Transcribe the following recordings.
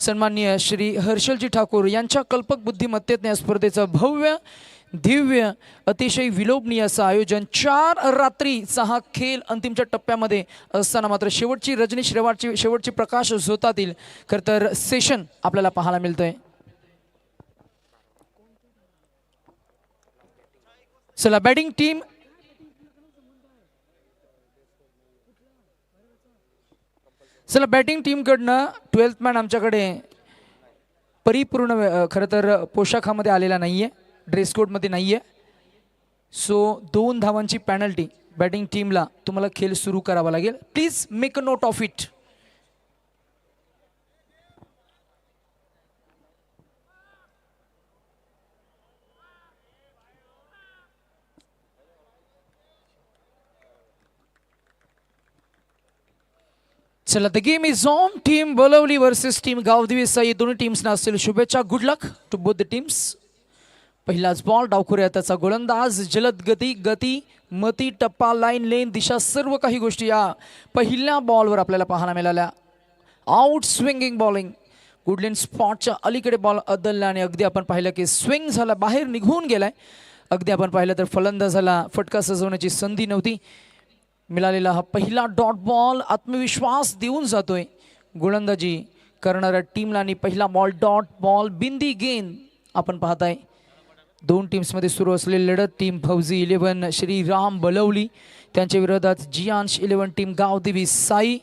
सन्माननीय श्री हर्षलजी ठाकूर यांच्या कल्पक बुद्धिमत्तेने या स्पर्धेचं भव्य दिव्य अतिशय विलोभनीय असं आयोजन चार रात्री सहा खेळ अंतिमच्या टप्प्यामध्ये असताना मात्र शेवटची रजनी शेवटची शेवटची प्रकाश झोतातील खरं तर सेशन आपल्याला पाहायला मिळतंय. चला बॅटिंग टीम चला बॅटिंग टीमकडनं ट्वेल्थ मॅन आमच्याकडे परिपूर्ण खरं तर पोशाखामध्ये आलेला नाही आहे ड्रेस कोडमध्ये नाही आहे सो दोन धावांची पॅनल्टी बॅटिंग टीमला तुम्हाला खेळ सुरू करावा लागेल. Please make a note of it चला the game is on team Bolavli versus team Gavdevi Sai दोन्ही टीम्सना असतील. शुभेच्छा. Good luck to both the teams पहिलाच बॉल डावखुऱ्या त्याचा गोलंदाज. जलद गती गती मती टप्पा लाईन लेन दिशा सर्व काही गोष्टी या पहिल्या बॉलवर आपल्याला पाहायला मिळाल्या. Out swinging bowling good length स्पॉटच्या अलीकडे बॉल अदलला आणि अगदी आपण पाहिलं की स्विंग झाला बाहेर निघून गेलाय. अगदी आपण पाहिलं तर फलंदाजाला फटका सजवण्याची संधी नव्हती. मिळालेला हा पहिला डॉट बॉल आत्मविश्वास देऊन जातोय. गोलंदाजी करणाऱ्या टीमला आणि पहिला बॉल डॉट बॉल बिंदी गेंद आपण पाहताय. दोन टीम्समध्ये सुरू असलेली लढत टीम फौजी इलेव्हन श्रीराम बलवली त्यांच्या विरोधात जियांश इलेव्हन टीम गावदेवी साई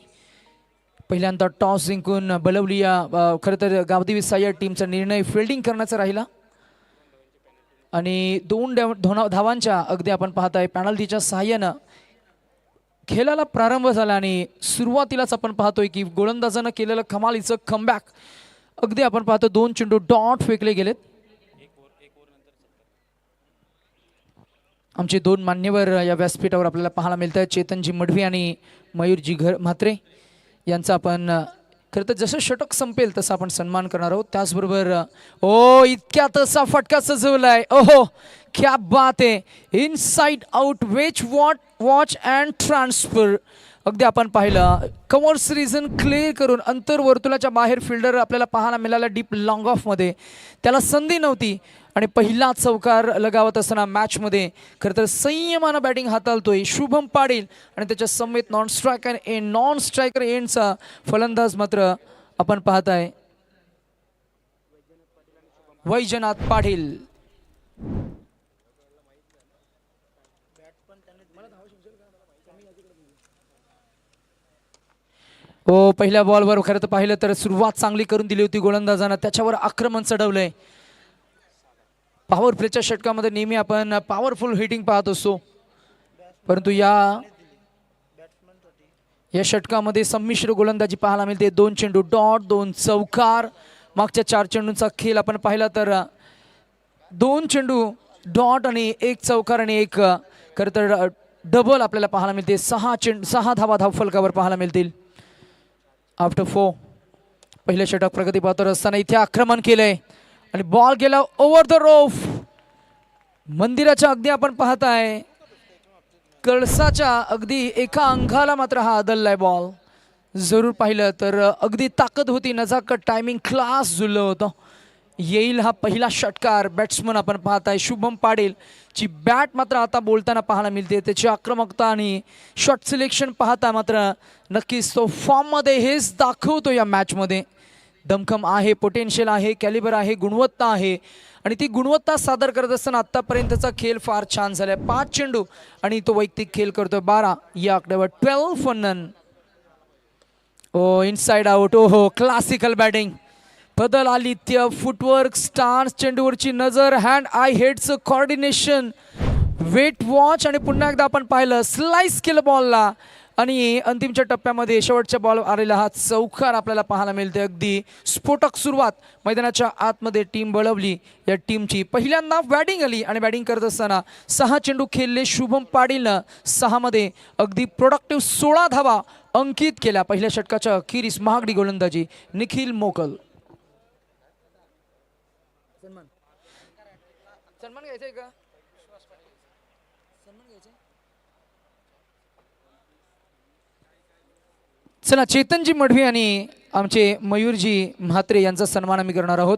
पहिल्यांदा टॉस जिंकून बलवली या खरं तर गावदेवी साई या टीमचा निर्णय फिल्डिंग करण्याचा राहिला. आणि दोन डॅव- धोना धावांच्या अगदी आपण पाहताय पॅनल्टीच्या सहाय्यानं खेळाला प्रारंभ झाला आणि सुरुवातीलाच आपण पाहतोय की गोलंदाजानं केलेलं कमालीचं कमबॅक अगदी आपण पाहतो दोन चेंडू डॉट फेकले गेलेत. आमचे दोन मान्यवर या व्यासपीठावर आपल्याला पाहायला मिळत आहेत चेतनजी मडवी आणि मयूरजी घर म्हात्रे यांचा आपण खरं तर जसं षटक संपेल तसं आपण सन्मान करणार आहोत. त्याचबरोबर ओ इतक्या तसा फटका सजवलाय. ओहो क्या बात आहे. Inside out wait what watch and transfer अगदी आपण पाहिलं कमर्स रिझन क्लिअर करून अंतर्वर्तुळाच्या बाहेर फिल्डर आपल्याला पाहायला मिळाला डीप लॉंग ऑफमध्ये त्याला संधी नव्हती आणि पहिला चौकार लगावत असताना मॅचमध्ये खरं तर संयमानं बॅटिंग हाताळतोय. शुभम पाडील आणि त्याच्या समेत non striker end non striker एंडचा फलंदाज मात्र आपण पाहताय. वैजनाथ पाटील. हो पहिल्या बॉलवर खरं तर पाहिलं तर सुरुवात चांगली करून दिली होती गोलंदाजानं. त्याच्यावर आक्रमण चढवलंय. पॉवर प्लेच्या षटकामध्ये नेहमी आपण पॉवरफुल हिटिंग पाहत असतो. परंतु या या षटकामध्ये संमिश्र गोलंदाजी पाहायला मिळते. दोन चेंडू डॉट दोन चौकार. मागच्या चार चेंडूंचा खेळ आपण पाहिला तर दोन चेंडू डॉट आणि एक चौकार आणि एक खरं तर डबल आपल्याला पाहायला मिळते. सहा चेंड सहा धावा धाव फलकावर पाहायला मिळतील. आफ्टर फोर पहिलं षटक प्रगती पाहतो. असताना इथे आक्रमण केलंय. आणि बॉल गेला ओव्हर द रोफ मंदिराच्या अगदी आपण पाहताय. कळसाच्या अगदी एका अंगाला मात्र हा आदललाय बॉल जरूर पाहिलं तर अगदी ताकद होती. नजाकत टायमिंग क्लास जुळलं होतं. येईल हा पहिला षटकार. बॅट्समन आपण पाहत आहे शुभम पाडेल ची बॅट मात्र आता बोलताना पाहायला मिळते. त्याची आक्रमकता आणि शॉट सिलेक्शन पाहता मात्र नक्कीच तो फॉर्ममध्ये हेच दाखवतो या मॅचमध्ये दमखम आहे पोटेन्शियल आहे कॅलिबर आहे गुणवत्ता आहे. आणि ती गुणवत्ता सादर करत असताना आत्तापर्यंतचा खेळ फार छान झालाय. पाच चेंडू आणि तो वैयक्तिक खेळ करतोय बारा या आकड्यावर twelve for none oh inside out ओ हो क्लासिकल बॅटिंग बदल आलित्य फुटवर्क स्टार्स चेंडूवरची नजर हँड आय हेडचं कॉर्डिनेशन वेट वॉच आणि पुन्हा एकदा आपण पाहिलं स्लाइस केलं बॉलला आणि अंतिमच्या टप्प्यामध्ये शेवटच्या बॉल आलेला हा चौकार आपल्याला पाहायला मिळते अगदी स्फोटक सुरुवात मैदानाच्या आतमध्ये टीम बळवली. या टीमची पहिल्यांदा बॅटिंग आली आणि बॅटिंग करत असताना सहा चेंडू खेळले शुभम पाटीलनं. सहामध्ये अगदी प्रोडक्टिव्ह सोळा धावा अंकित केल्या. पहिल्या षटकाच्या अखेरीस महागडी गोलंदाजी निखिल मोकल सन्मान घ्यायचंय का? सन्मान घ्यायचं चला चेतनजी मढवी आणि आमचे मयूरजी म्हात्रे यांचा सन्मान आम्ही करणार आहोत.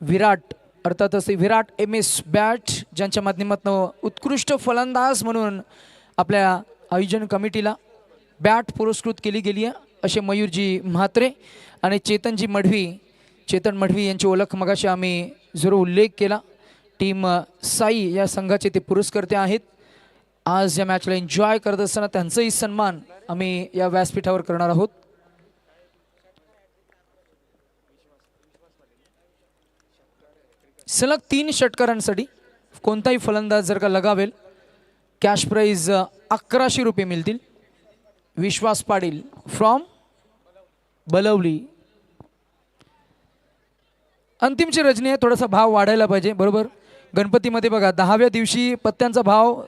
विराट अर्थातच ते विराट एम एस बॅट ज्यांच्या माध्यमातून उत्कृष्ट फलंदाज म्हणून आपल्या आयोजन कमिटीला बॅट पुरस्कृत केली गेली आहे असे मयूरजी म्हात्रे आणि चेतनजी मढवी चेतन मढवी यांची ओळख मगाशी आम्ही जरूर उल्लेख केला. टीम साई या संघाचे ते पुरस्कर्ते आहेत. आज या मॅचला एन्जॉय करत असताना त्यांचाही सन्मान आम्ही या व्यासपीठावर करणार आहोत. सलग तीन षटकारांसाठी कोणताही फलंदाज जर का लगावेल कॅश प्राईज अकराशे रुपये मिळतील. विश्वास पाटील फ्रॉम बलवली. अंतिमची रजनी आहे थोडासा भाव वाढायला पाहिजे बरोबर? गणपतीमध्ये बघा दहाव्या दिवशी पत्त्यांचा भाव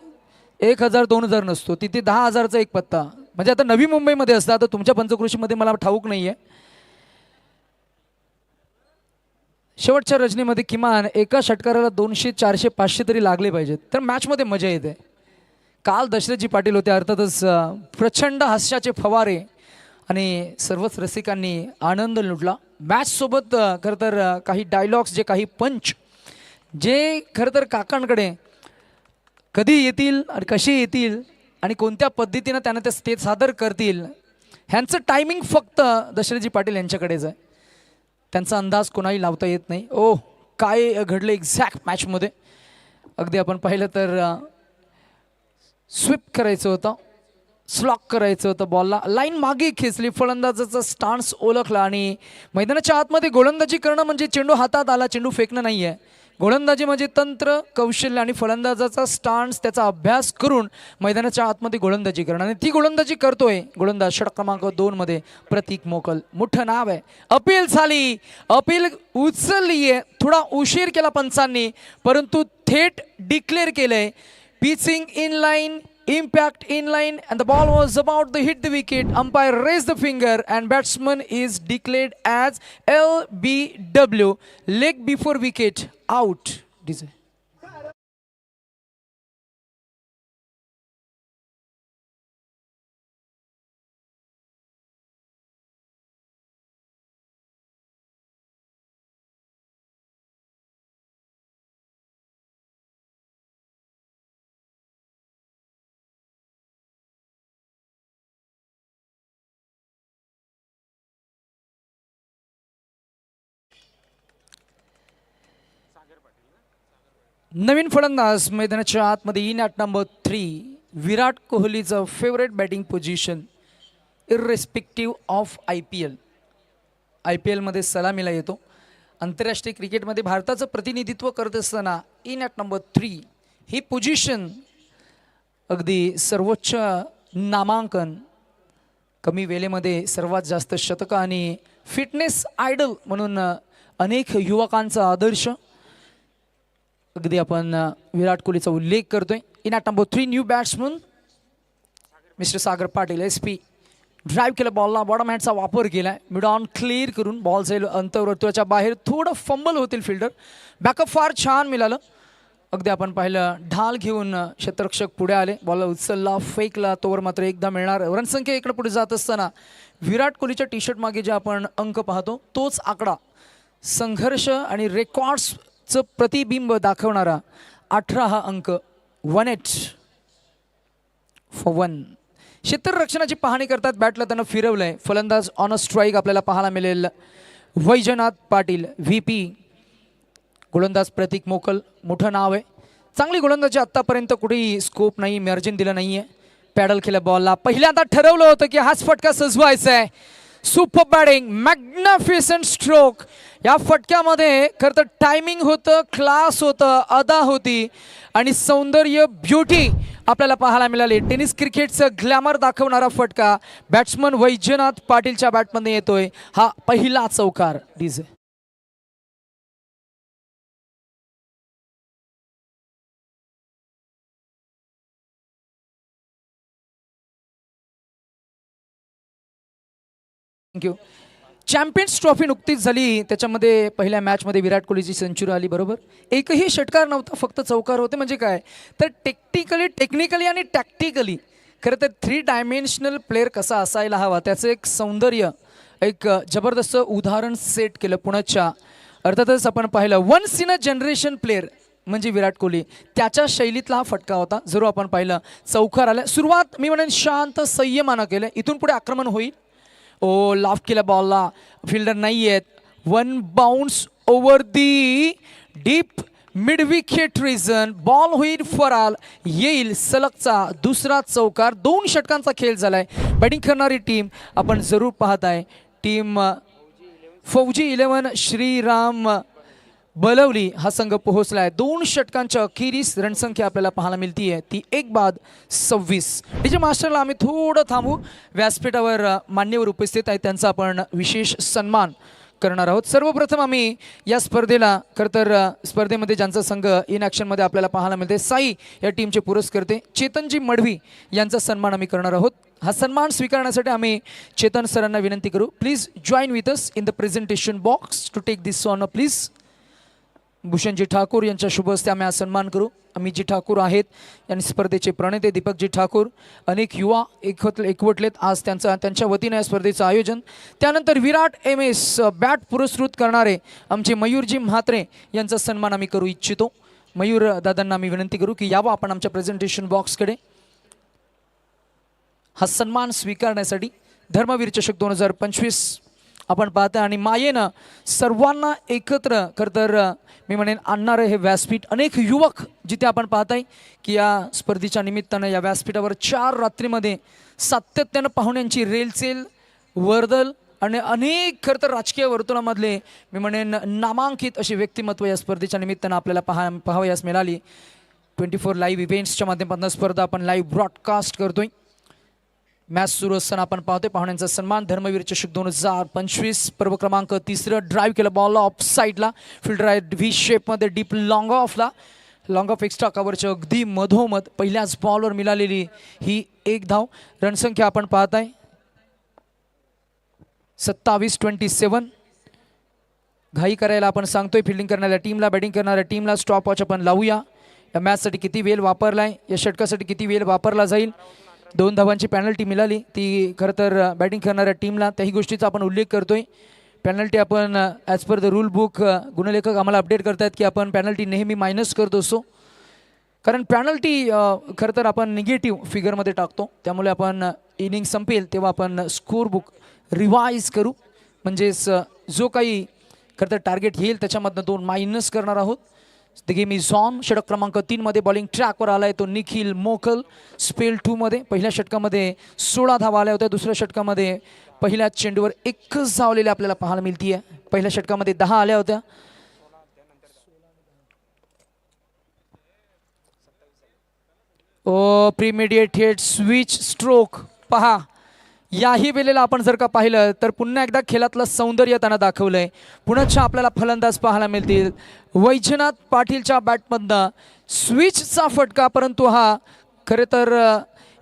एक हजार दोन हजार नसतो. तिथे दहा हजारचा एक पत्ता. म्हणजे आता नवी मुंबईमध्ये असतं आता तुमच्या पंचकृषीमध्ये मला ठाऊक नाही आहे शेवटच्या रजनीमध्ये किमान एका षटकाराला दोनशे चारशे पाचशे तरी लागले पाहिजेत. तर मॅचमध्ये मजा येते. काल दशरथजी पाटील होते अर्थातच प्रचंड हास्याचे फवारे आणि सर्वच रसिकांनी आनंद लुटला. मॅचसोबत खरं तर काही डायलॉग्स जे काही पंच जे खरं तर काकांकडे कधी येतील आणि कसे येतील आणि कोणत्या पद्धतीनं त्यांना ते ते सादर करतील ह्यांचं टायमिंग फक्त दशरथजी पाटील यांच्याकडेच आहे. त्यांचा अंदाज कोणाही लावता येत नाही. ओ काय घडलं एक्झॅक्ट मॅचमध्ये अगदी आपण पाहिलं तर स्विप करायचं होतं स्लॉक करायचं होतं बॉलला लाईन मागे खेचली फलंदाजाचा स्टान्स ओळखला आणि मैदानाच्या आतमध्ये गोलंदाजी करणं म्हणजे चेंडू हातात आला चेंडू फेकणं नाही आहे गोलंदाजी म्हणजे तंत्र कौशल्य आणि फलंदाजाचा स्टान्स त्याचा अभ्यास करून मैदानाच्या आतमध्ये गोलंदाजी करणं. आणि ती गोलंदाजी करतोय गोलंदाज षटक क्रमांक दोनमध्ये प्रतीक मोकल. मोठं नाव आहे. अपील झाली. अपील उचलली आहे थोडा उशीर केला पंचांनी परंतु थेट डिक्लेअर केलंय. Pitching in line impact in line and the ball was about to hit the wicket umpire raised the finger and batsman is declared as lbw leg before wicket out DJ. नवीन फलंदाज मैदानाच्या आतमध्ये in at number three Virat कोहलीचं favourite batting position irrespective of I P L I P एलमध्ये सलामीला येतो. आंतरराष्ट्रीय क्रिकेटमध्ये भारताचं प्रतिनिधित्व करत असताना इन ॲट नंबर थ्री ही पोझिशन अगदी सर्वोच्च नामांकन कमी वेळेमध्ये सर्वात जास्त शतकं आणि फिटनेस आयडल म्हणून अनेक युवकांचा आदर्श अगदी आपण विराट कोहलीचा उल्लेख करतोय. In at number three new batsman mister Sagar Patil S P drive केलं बॉलला बॉडम हँडचा वापर केला आहे मिड ऑन क्लिअर करून बॉल जाईल अंतर्वर्तुळाच्या बाहेर थोडं फंबल होतील फिल्डर बॅकअप फार छान मिळालं. अगदी आपण पाहिलं ढाल घेऊन अ, क्षेत्ररक्षक पुढे आले. बॉल उचलला फेकला तोवर मात्र एकदा मिळणार. रनसंख्या इकडे पुढे जात असताना विराट कोहलीच्या टी शर्ट मागे जे आपण अंक पाहतो तोच आकडा. संघर्ष आणि रेकॉर्ड्स चं प्रतिबिंब दाखवणारा अठरा हा अंक वन एट फॉर वन क्षेत्ररक्षणाची पाहणी करतात. बॅटला त्यानं फिरवलंय. फलंदाज ऑन अ स्ट्राईक आपल्याला पाहायला मिळेल. वैजनाथ पाटील व्ही पी गोलंदाज प्रतीक मोकल. मोठं नाव आहे. चांगली गोलंदाजी आत्तापर्यंत कुठेही स्कोप नाही. मार्जिन दिलं नाही आहे पॅडल केल्या बॉलला पहिल्यांदा ठरवलं होतं की हाच फटका सजवायचा आहे. सुपर बॅटिंग मॅग्नाफिसंट स्ट्रोक या फटक्यामध्ये खरं तर टायमिंग होतं क्लास होतं अदा होती आणि सौंदर्य ब्युटी आपल्याला पाहायला मिळाली. टेनिस क्रिकेटचं ग्लॅमर दाखवणारा फटका. बॅट्समन वैजनाथ पाटीलच्या बॅटमध्ये येतोय. हा पहिला चौकार डीजे थँक्यू चॅम्पियन्स ट्रॉफी नुकतीच झाली. त्याच्यामध्ये पहिल्या मॅचमध्ये विराट कोहलीची सेंचुरी आली बरोबर? एकही षटकार नव्हता फक्त चौकार होते म्हणजे काय? तर टेक्निकली टेक्निकली आणि टॅक्टिकली खरं तर थ्री डायमेन्शनल प्लेअर कसा असायला हवा त्याचं एक सौंदर्य एक जबरदस्त उदाहरण सेट केलं पुण्याच्या. अर्थातच आपण पाहिलं once in a generation player म्हणजे विराट कोहली. त्याच्या शैलीतला हा फटका होता. जरूर आपण पाहिलं. चौकार आला सुरुवात मी म्हणेन शांत संयमानं केलं. इथून पुढे आक्रमण होईल. ओ लाफ केल्या बॉलला फिल्डर नाही आहेत one bounce over the deep mid wicket reason ball होईल फराल येईल सलगचा. दुसरा चौकार. दोन षटकांचा खेळ झालाय. बॅटिंग करणारी टीम आपण जरूर पाहत आहे. टीम फौजी इलेव्हन श्रीराम बलवली हा संघ पोहोचला आहे दोन षटकांच्या अखेरीस रणसंख्या आपल्याला पाहायला मिळती आहे ती एक बाद सव्वीस. डीजे मास्टरला आम्ही थोडं थांबू. व्यासपीठावर मान्यवर उपस्थित आहेत. त्यांचा आपण विशेष सन्मान करणार आहोत. सर्वप्रथम आम्ही या स्पर्धेला खरं तर स्पर्धेमध्ये ज्यांचा संघ इन ॲक्शनमध्ये आपल्याला पाहायला मिळते साई या टीमचे पुरस्कर्ते चेतनजी मडवी यांचा सन्मान आम्ही करणार आहोत. हा सन्मान स्वीकारण्यासाठी आम्ही चेतन सरांना विनंती करू. Please join with us in the presentation box to take this soon please Bhushanji Thakur यांच्या शुभ हस्ते आम्ही हा सन्मान करू. अमितजी ठाकूर आहेत आणि स्पर्धेचे प्रणेते दीपकजी ठाकूर. अनेक युवा एकवट एकवटलेत. आज त्यांचा त्यांच्या वतीनं या स्पर्धेचं आयोजन. त्यानंतर विराट एम एस बॅट पुरस्कृत करणारे आमचे मयूरजी म्हात्रे यांचा सन्मान आम्ही करू इच्छितो. मयूर दादांना आम्ही विनंती करू की यावं आपण आमच्या प्रेझेंटेशन बॉक्सकडे हा सन्मान स्वीकारण्यासाठी धर्मवीर चषक दोन हजार पंचवीस आपण पाहता आणि मायेनं सर्वांना एकत्र खरं तर मी म्हणेन आणणारं हे व्यासपीठ अनेक युवक जिथे आपण पाहताय की या स्पर्धेच्या निमित्तानं या व्यासपीठावर चार रात्रीमध्ये सातत्यानं पाहुण्यांची रेलचेल वर्दल आणि अनेक खरं तर राजकीय वर्तुळामधले मी म्हणेन नामांकित अशी व्यक्तिमत्व या स्पर्धेच्या निमित्तानं आपल्याला पाहा पाहावयास मिळाली. ट्वेंटी फोर लाईव्ह इव्हेंट्सच्या माध्यमातून स्पर्धा आपण लाईव्ह ब्रॉडकास्ट करतोय. मॅच सुरू असताना आपण पाहतोय पाहुण्यांचा सन्मान धर्मवीर चषक दोन हजार पंचवीस पर्व क्रमांक तिसरं ड्राईव्ह केलं बॉल ऑफ साईडला फिल्डर आहे व्ही शेपमध्ये डीप लॉंग ऑफला लॉंग ऑफ एक्स्ट्रा कव्हरच्या अगदी मधोमध पहिल्याच बॉलवर मिळालेली ही एक धाव. रणसंख्या आपण पाहताय. सत्तावीस ट्वेंटी सेवन घाई करायला आपण सांगतोय फिल्डिंग करणाऱ्या टीमला बॅटिंग करणाऱ्या टीमला स्टॉप वॉच आपण लावूया. या मॅचसाठी किती वेळ वापरला आहे या षटकासाठी किती वेळ वापरला जाईल दोन धावांची पॅनल्टी मिळाली. ती खरं तर बॅटिंग करणाऱ्या टीमला त्याही गोष्टीचा आपण उल्लेख करतोय. पॅनल्टी आपण as per the rule book गुणलेखक आम्हाला अपडेट करतायत की आपण पॅनल्टी नेहमी मायनस करत असतो कारण पॅनल्टी खरं तर आपण निगेटिव्ह फिगरमध्ये टाकतो. त्यामुळे आपण इनिंग संपेल तेव्हा आपण स्कोर बुक रिवाईज करू. म्हणजेच जो काही खरं तर टार्गेट येईल त्याच्यामधनं दोन मायनस करणार आहोत. गेम इज ऑन षटक क्रमांक तीनमध्ये बॉलिंग ट्रॅकवर आला आहे तो निखिल मोकल. स्पेल टूमध्ये पहिल्या षटकामध्ये सोळा धावा आल्या होत्या. दुसऱ्या षटकामध्ये पहिल्या चेंडूवर एकच धावलेल्या आपल्याला पाहायला मिळते आहे पहिल्या षटकामध्ये दहा आल्या होत्या. ओ प्रीमिडिएट हेड स्विच स्ट्रोक. पहा याही वेळेला आपण जर का पाहिलं तर पुन्हा एकदा खेळातलं सौंदर्य त्यांना दाखवलं आहे पुन्हा आपल्याला फलंदाज पाहायला मिळतील. वैजनाथ पाटीलच्या बॅटमधनं स्विचचा फटका परंतु हा खरे तर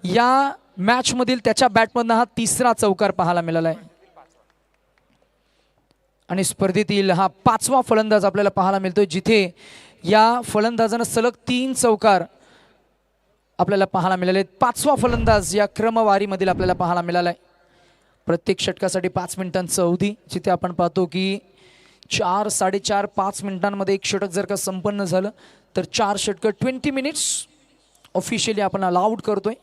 या मॅचमधील त्याच्या बॅटमधनं हा तिसरा चौकार पाहायला मिळाला आहे आणि स्पर्धेतील हा पाचवा फलंदाज आपल्याला पाहायला मिळतोय जिथे या फलंदाजानं सलग तीन चौकार आपल्याला पाहायला मिळाले. पाचवा फलंदाज या क्रमवारीमधील आपल्याला पाहायला मिळाला आहे प्रत्येक षटकासाठी पाच मिनिटांचं अवधी. जिथे आपण पाहतो की चार साडेचार पाच मिनिटांमध्ये एक षटक जर का संपन्न झालं तर चार षटकं ट्वेंटी मिनिट्स ऑफिशियली आपण अलाउड करतोय.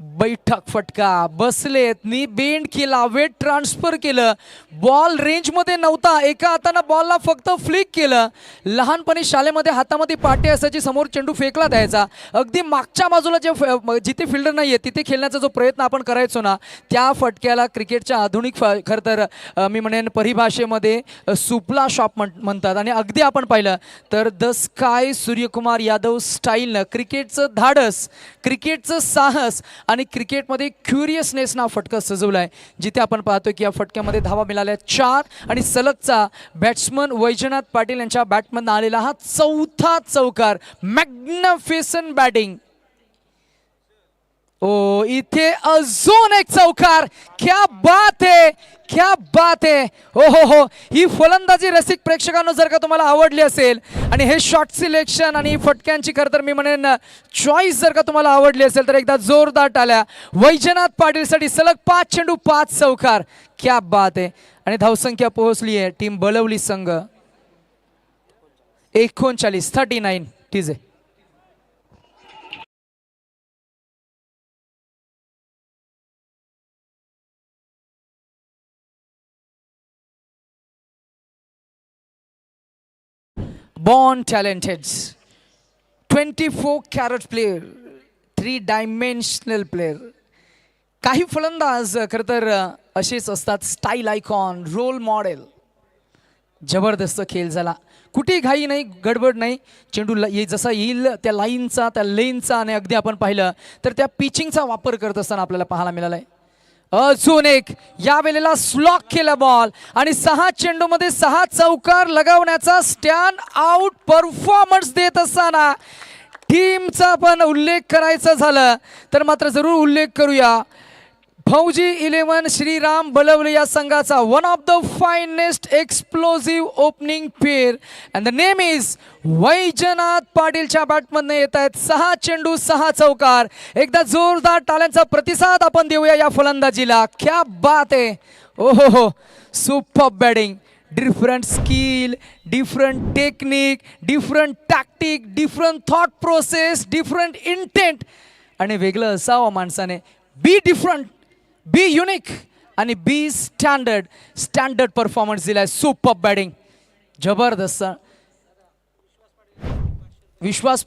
बैठक फटका बसलेत नी बेंड केला वेट ट्रान्सफर केलं. बॉल रेंजमध्ये नव्हता. एका हातानं बॉलला फक्त फ्लिक केलं. लहानपणी शाळेमध्ये हातामध्ये पाटे असायची समोर चेंडू फेकला द्यायचा. अगदी मागच्या बाजूला जे फ- जिथे फिल्डर नाही आहे तिथे खेळण्याचा जो प्रयत्न आपण करायचो ना त्या फटक्याला क्रिकेटच्या आधुनिक खरं तर मी म्हणेन परिभाषेमध्ये सुपला शॉप म्हण म्हणतात. आणि अगदी आपण पाहिलं तर द स्काय सूर्यकुमार यादव स्टाईलनं क्रिकेटचं धाडस क्रिकेटचं साहस आणि क्रिकेटमध्ये क्युरियसनेस ना फटका सजवला आहे जिथे आपण पाहतो की या फटक्यामध्ये धावा मिळाल्या चार आणि सलगचा बॅट्समन वैजनाथ पाटील यांच्या बॅटमधनं आलेला हा चौथा चौकार. मॅग्नफिसन बॅटिंग ओ इथे अजून एक चौकार. क्या बात आहे क्या बात आहे. हो हो हो. ही फलंदाजी रसिक प्रेक्षकांनो जर का तुम्हाला आवडली असेल आणि हे शॉर्ट सिलेक्शन आणि फटक्यांची खरं तर मी म्हणेन चॉईस जर का तुम्हाला आवडली असेल तर एकदा जोरदार टाल्या. वैजनाथ पाटीलसाठी सलग पाच चेंडू पाच चौकार. क्या बात आहे. आणि धावसंख्या पोहोचली आहे. टीम बळवली संघ. एकोणचाळीस थर्टी नाईन ठीक आहे. Born talented. 24 carat player, three dimensional player काही फलंदाज खरं तर असेच असतात स्टाईल आयकॉन रोल मॉडेल जबरदस्त खेळ झाला. कुठे घाई नाही गडबड नाही. चेंडू ल- ये जसा येईल त्या लाईनचा त्या लेनचा आणि अगदी आपण पाहिलं तर त्या पिचिंगचा वापर करत असताना आपल्याला पाहायला मिळाला आहे अजून एक या वेळेला स्लॉक केला बॉल आणि सहा चेंडूमध्ये सहा चौकार लगावण्याचा स्टँड आउट परफॉर्मन्स देत असताना टीमचा पण उल्लेख करायचा झालं. तर मात्र जरूर उल्लेख करूया. भाऊजी इलेव्हन श्रीराम बलवले या संघाचा one of the finest explosive opening pair and the name is Vaijnath पाटीलच्या बॅटमधनं येत आहेत सहा चेंडू सहा चौकार. एकदा जोरदार टाळ्यांचा प्रतिसाद आपण देऊया या फलंदाजीला. क्या बात आहे. ओ हो हो super batting different skill different technique different tactic different thought process different intent आणि वेगळं असावं माणसाने. बी डिफरंट बी युनिक आणि बी स्टँडर्ड स्टँडर्ड परफॉर्मन्स दिलाय. सुपर बॅटिंग जबरदस्त. विश्वास